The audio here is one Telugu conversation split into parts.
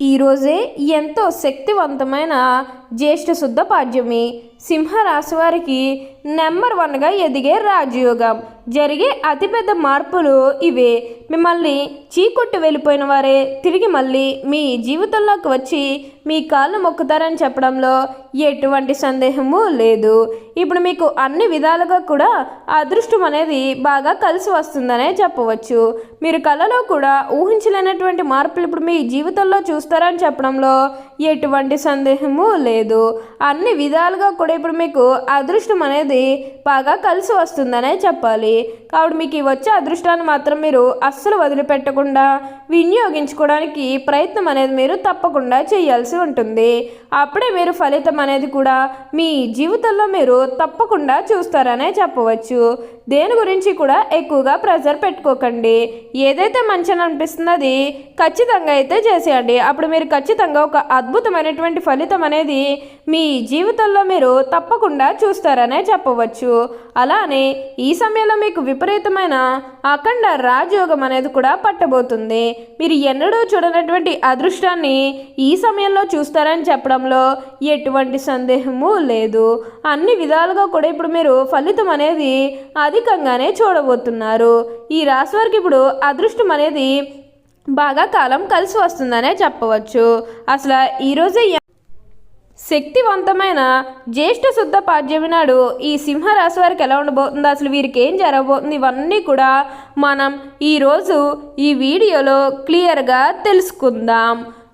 ఈరోజే ఎంతో శక్తివంతమైన జ్యేష్ఠ శుద్ధ పాడ్యమి. సింహరాశి వారికి నెంబర్ వన్గా ఎదిగే రాజయోగం. జరిగే అతిపెద్ద మార్పులు ఇవే. మిమ్మల్ని చీకొట్టు వెళ్ళిపోయిన వారే. తిరిగి మళ్ళీ మీ జీవితంలోకి వచ్చి మీ కాళ్ళు మొక్కుతారని చెప్పడంలో ఎటువంటి సందేహము లేదు. ఇప్పుడు మీకు అన్ని విధాలుగా కూడా అదృష్టం అనేది బాగా కలిసి వస్తుందనే చెప్పవచ్చు. మీరు కళలో కూడా ఊహించలేనటువంటి మార్పులు ఇప్పుడు మీ జీవితంలో చూస్తారని చెప్పడంలో ఎటువంటి సందేహము లేదు. అన్ని విధాలుగా కూడా ఇప్పుడు మీకు అదృష్టం అనేది బాగా కలిసి వస్తుందనే చెప్పాలి. కాబట్టి మీకు ఈ వచ్చే అదృష్టాన్ని మాత్రం మీరు అస్సలు వదిలిపెట్టకుండా వినియోగించుకోవడానికి ప్రయత్నం అనేది మీరు తప్పకుండా చేయాల్సి ఉంటుంది. అప్పుడే మీరు ఫలితం అనేది కూడా మీ జీవితంలో మీరు తప్పకుండా చూస్తారనే చెప్పవచ్చు. దేని గురించి కూడా ఎక్కువగా ప్రెజర్ పెట్టుకోకండి. ఏదైతే మంచిని అనిపిస్తుందో అది ఖచ్చితంగా అయితే చేసేయండి. అప్పుడు మీరు ఖచ్చితంగా ఒక అద్భుతమైనటువంటి ఫలితం అనేది మీ జీవితంలో మీరు తప్పకుండా చూస్తారనే చెప్పవచ్చు. అలానే ఈ సమయంలో మీకు విపరీతమైన అఖండ రాజయోగం అనేది కూడా పట్టబోతుంది. మీరు ఎన్నడూ చూడనటువంటి అదృష్టాన్ని ఈ సమయంలో చూస్తారని చెప్పడంలో ఎటువంటి సందేహము లేదు. అన్ని విధాలుగా కూడా ఇప్పుడు మీరు ఫలితం అనేది అది అధికంగానే చూడబోతున్నారు. ఈ రాశి వారికి ఇప్పుడు అదృష్టం అనేది బాగా కాలం కలిసి వస్తుందనే చెప్పవచ్చు. అసలు ఈరోజే శక్తివంతమైన జ్యేష్ఠ శుద్ధ పాడ్యమి నాడు ఈ సింహరాశి వారికి ఎలా ఉండబోతుంది? అసలు వీరికి ఏం జరగబోతుంది? ఇవన్నీ కూడా మనం ఈరోజు ఈ వీడియోలో క్లియర్గా తెలుసుకుందాం.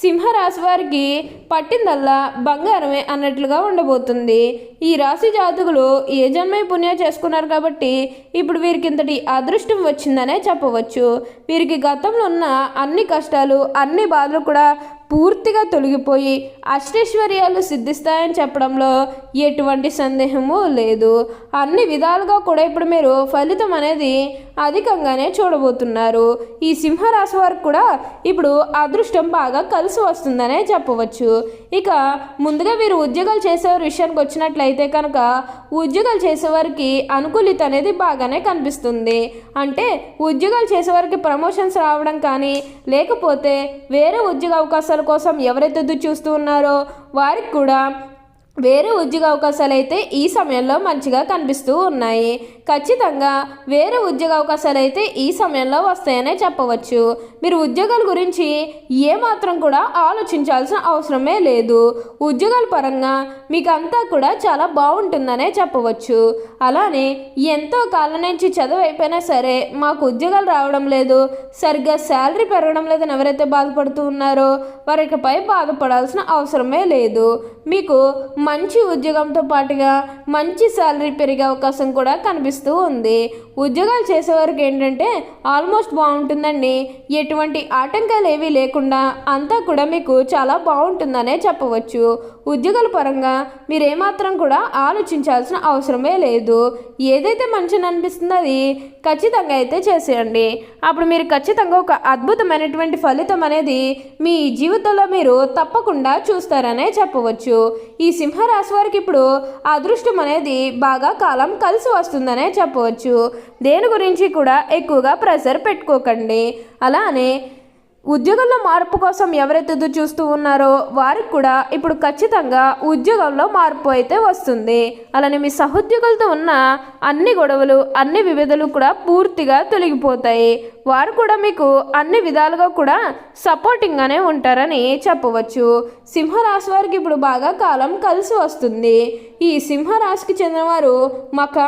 సింహరాశి వారికి పట్టిందల్లా బంగారమే అన్నట్లుగా ఉండబోతుంది. ఈ రాశి జాతకులు ఏ జన్మే పుణ్యం చేసుకున్నారు కాబట్టి ఇప్పుడు వీరికి ఇంతటి అదృష్టం వచ్చిందనే చెప్పవచ్చు. వీరికి గతంలో ఉన్న అన్ని కష్టాలు అన్ని బాధలు కూడా పూర్తిగా తొలగిపోయి అష్టైశ్వర్యాలు సిద్ధిస్తాయని చెప్పడంలో ఎటువంటి సందేహము లేదు. అన్ని విధాలుగా కూడా ఇప్పుడు మీరు ఫలితం అనేది అధికంగానే చూడబోతున్నారు. ఈ సింహరాశి వారికి కూడా ఇప్పుడు అదృష్టం బాగా కలిసి వస్తుందనే చెప్పవచ్చు. ఇక ముందుగా వీరు ఉద్యోగాలు చేసేవారి విషయానికి వచ్చినట్లయితే కనుక ఉద్యోగాలు చేసేవారికి అనుకూలిత అనేది బాగానే కనిపిస్తుంది. అంటే ఉద్యోగాలు చేసేవారికి ప్రమోషన్స్ రావడం కానీ లేకపోతే వేరే ఉద్యోగ అవకాశాల కోసం ఎవరైతే ఎదురు చూస్తూ ఉన్నారో వారికి కూడా వేరే ఉద్యోగ అవకాశాలు అయితే ఈ సమయంలో మంచిగా కనిపిస్తూ ఉన్నాయి. ఖచ్చితంగా వేరే ఉద్యోగ అవకాశాలు అయితే ఈ సమయంలో వస్తాయనే చెప్పవచ్చు. మీరు ఉద్యోగాల గురించి ఏమాత్రం కూడా ఆలోచించాల్సిన అవసరమే లేదు. ఉద్యోగాల పరంగా మీకు అంతా కూడా చాలా బాగుంటుందనే చెప్పవచ్చు. అలానే ఎంతో కాలం నుంచి చదువు అయిపోయినా సరే మాకు ఉద్యోగాలు రావడం లేదు. సరిగ్గా శాలరీ పెరగడం లేదని ఎవరైతే బాధపడుతూ ఉన్నారో వారికిపై బాధపడాల్సిన అవసరమే లేదు. మీకు మంచి ఉద్యోగంతో పాటుగా మంచి శాలరీ పెరిగే అవకాశం కూడా కనిపిస్తుంది. కనిపిస్తూ ఉంది. ఉద్యోగాలు చేసేవారికి ఏంటంటే ఆల్మోస్ట్ బాగుంటుందండి. ఎటువంటి ఆటంకాలు ఏవీ లేకుండా అంతా కూడా మీకు చాలా బాగుంటుందనే చెప్పవచ్చు. ఉద్యోగాల పరంగా మీరేమాత్రం కూడా ఆలోచించాల్సిన అవసరమే లేదు. ఏదైతే మంచిని అనిపిస్తుందో అది ఖచ్చితంగా అయితే చేసేయండి. అప్పుడు మీరు ఖచ్చితంగా ఒక అద్భుతమైనటువంటి ఫలితం అనేది మీ జీవితంలో మీరు తప్పకుండా చూస్తారనే చెప్పవచ్చు. ఈ సింహరాశి వారికి ఇప్పుడు అదృష్టం అనేది బాగా కాలం కలిసి వస్తుందనే చెప్పవచ్చు. దేని గురించి కూడా ఎక్కువగా ప్రెషర్ పెట్టుకోకండి. అలానే ఉద్యోగంలో మార్పు కోసం ఎవరైతే ఎదురు చూస్తూ ఉన్నారో వారికి కూడా ఇప్పుడు ఖచ్చితంగా ఉద్యోగంలో మార్పు అయితే వస్తుంది. అలానే మీ సహోద్యోగులతో ఉన్న అన్ని గొడవలు అన్ని వివిధలు కూడా పూర్తిగా తొలగిపోతాయి. వారు కూడా మీకు అన్ని విధాలుగా కూడా సపోర్టింగ్గానే ఉంటారని చెప్పవచ్చు. సింహరాశి వారికి ఇప్పుడు బాగా కాలం కలిసి వస్తుంది. ఈ సింహరాశికి చెందినవారు మక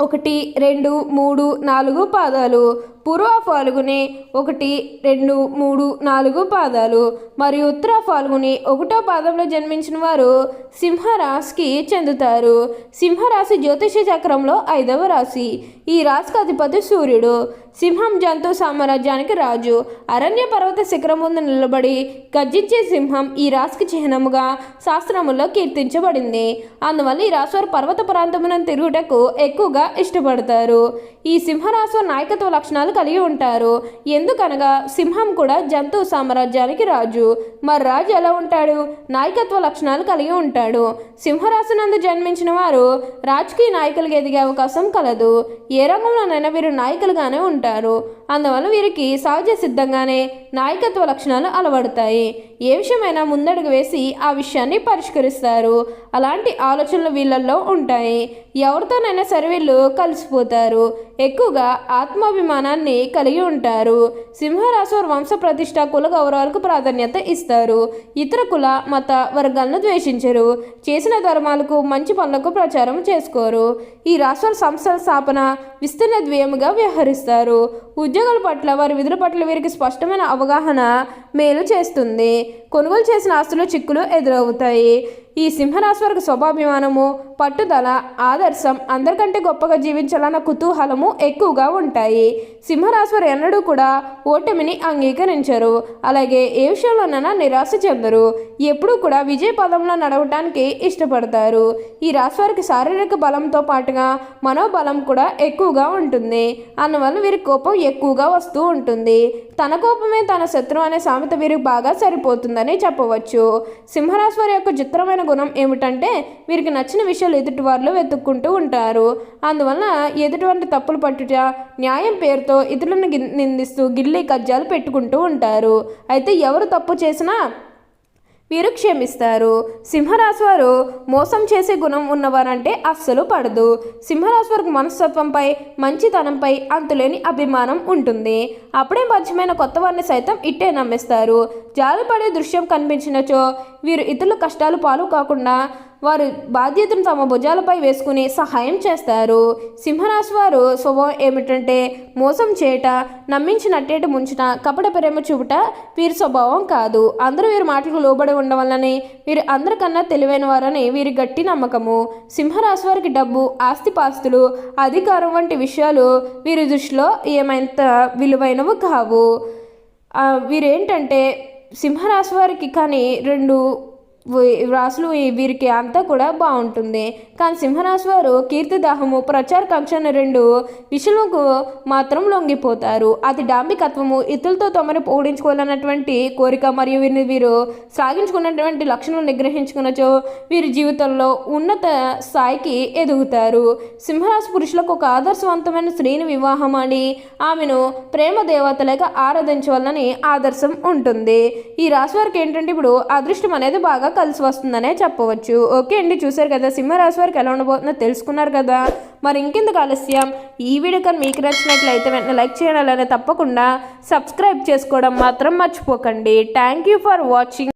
ఒకటి రెండు మూడు నాలుగు పాదాలు. పూర్వ ఫాల్గుని ఒకటి రెండు మూడు నాలుగు పాదాలు. మరియు ఉత్తర ఫాల్గుని ఒకటో పాదంలో జన్మించిన వారు సింహరాశికి చెందుతారు. సింహరాశి జ్యోతిష చక్రంలో ఐదవ రాశి. ఈ రాశికి అధిపతి సూర్యుడు. సింహం జంతు సామ్రాజ్యానికి రాజు. అరణ్య పర్వత శిఖరం ముందు నిలబడి గర్జించే సింహం ఈ రాశికి చిహ్నముగా శాస్త్రములో కీర్తించబడింది. అందువల్ల ఈ రాశి వారు పర్వత ప్రాంతమున తిరుగుటకు ఎక్కువగా ఇష్టపడతారు. ఈ సింహరాశి నాయకత్వ లక్షణాలు కలిగి ఉంటారు. ఎందుకనగా సింహం కూడా జంతు సామ్రాజ్యానికి రాజు. మరి రాజు ఎలా ఉంటాడు? నాయకత్వ లక్షణాలు కలిగి ఉంటాడు. సింహరాశి నందు జన్మించిన వారు రాజకీయ నాయకులుగా ఎదిగే అవకాశం కలదు. ఏ రంగంలోనైనా వీరు నాయకులుగానే ఉంటారు. అందువల్ల వీరికి సహజ సిద్ధంగానే నాయకత్వ లక్షణాలు అలవడతాయి. ఏ విషయమైనా ముందడుగు వేసి ఆ విషయాన్ని పరిష్కరిస్తారు. అలాంటి ఆలోచనలు వీళ్ళల్లో ఉంటాయి. ఎవరితోనైనా సరే వీళ్ళు కలిసిపోతారు. ఎక్కువగా ఆత్మాభిమానాన్ని కలిగి ఉంటారు. సింహరాశి వంశ ప్రతిష్ట కుల గౌరవాలకు ప్రాధాన్యత ఇస్తారు. ఇతర కుల మత వర్గాలను ద్వేషించరు. చేసిన ధర్మాలకు మంచి పనులకు ప్రచారం చేసుకోరు. ఈ రాష్ట్ర సంస్థల స్థాపన విస్తీర్ణ ద్వయముగా వ్యవహరిస్తారు. ఉద్యోగుల పట్ల వారి విధుల పట్ల వీరికి స్పష్టమైన అవగాహన మేలు చేస్తుంది. కొనుగోలు చేసిన ఆస్తులు చిక్కులు ఎదురవుతాయి. ఈ సింహరాశి వారికి స్వభాభిమానము పట్టుదల ఆదర్శం అందరికంటే గొప్ప గొప్పగా జీవించాలన్న కుతూహలము ఎక్కువగా ఉంటాయి. సింహరాశివారు ఎన్నడూ కూడా ఓటమిని అంగీకరించరు. అలాగే ఏ విషయంలోనైనా నిరాశ చెందరు. ఎప్పుడూ కూడా విజయ పదంలో నడవటానికి ఇష్టపడతారు. ఈ రాశి వారికి శారీరక బలంతో పాటుగా మనోబలం కూడా ఎక్కువగా ఉంటుంది. అందువల్ల వీరి కోపం ఎక్కువగా వస్తూ ఉంటుంది. తన కోపమే తన శత్రువు అనే సామెత వీరికి బాగా సరిపోతుందని చెప్పవచ్చు. సింహరాశి వారి యొక్క చిత్రమైన గుణం ఏమిటంటే వీరికి నచ్చిన విషయాలు ఎదుటి వారిలో వెతుక్కుంటూ ఉంటారు. అందువలన ఎదుటివారి తప్పులు పట్టుట న్యాయం పేరుతో ఇతరులను నిందిస్తూ గిల్లి కజ్జాలు పెట్టుకుంటూ ఉంటారు. అయితే ఎవరు తప్పు చేసినా వీరు క్షమిస్తారు. సింహరాశి వారు మోసం చేసే గుణం ఉన్నవారంటే అస్సలు పడదు. సింహరాశి వారికి మనస్తత్వంపై మంచితనంపై అంతులేని అభిమానం ఉంటుంది. అప్పుడే పరిచయమైన కొత్త వారిని సైతం ఇట్టే నమ్మేస్తారు. జాలిపడే దృశ్యం కనిపించినచో వీరు ఇతరుల కష్టాలు పాలు కాకుండా వారు బాధ్యతను తమ భుజాలపై వేసుకుని సహాయం చేస్తారు. సింహరాశి వారు స్వభావం ఏమిటంటే మోసం చేయట నమ్మించినట్టేట ముంచిన కపట ప్రేమ చూపుట వీరి స్వభావం కాదు. అందరూ వీరి మాటలకు లోబడి ఉండవల్లని వీరు అందరికన్నా తెలివైన వారని వీరి గట్టి నమ్మకము. సింహరాశి వారికి డబ్బు ఆస్తిపాస్తులు అధికారం వంటి విషయాలు వీరి దృష్టిలో ఏమైంత విలువైనవి కావు. వీరేంటంటే సింహరాశి వారికి కానీ రెండు రాశులు వీరికి అంతా కూడా బాగుంటుంది. కానీ సింహరాశి వారు కీర్తిదాహము ప్రచార అనే రెండు విషయముకు మాత్రం లొంగిపోతారు. అది డాంబికత్వము ఇతరులతో తమని ఓడించుకోవాలన్నటువంటి కోరిక మరియు వీరిని వీరు సాగించుకున్నటువంటి లక్షణం నిగ్రహించుకున్నచో వీరి జీవితంలో ఉన్నత స్థాయికి ఎదుగుతారు. సింహరాశి పురుషులకు ఒక ఆదర్శవంతమైన స్త్రీని వివాహం అని ఆమెను ప్రేమ దేవతలుగా ఆరాధించవాలని ఆదర్శం ఉంటుంది. ఈ రాశి వారికి ఏంటంటే ఇప్పుడు అదృష్టం అనేది బాగా కలిసి వస్తుందనే చెప్పవచ్చు. ఓకే అండి చూసారు కదా సింహరాశి వారికి ఎలా ఉండబోతుందో తెలుసుకున్నారు కదా. మరి ఇంకెందుకు ఆలస్యం? ఈ వీడియో కానీ మీకు నచ్చినట్లయితే వెంటనే లైక్ చేయాలని తప్పకుండా సబ్స్క్రైబ్ చేసుకోవడం మాత్రం మర్చిపోకండి. Thank you for watching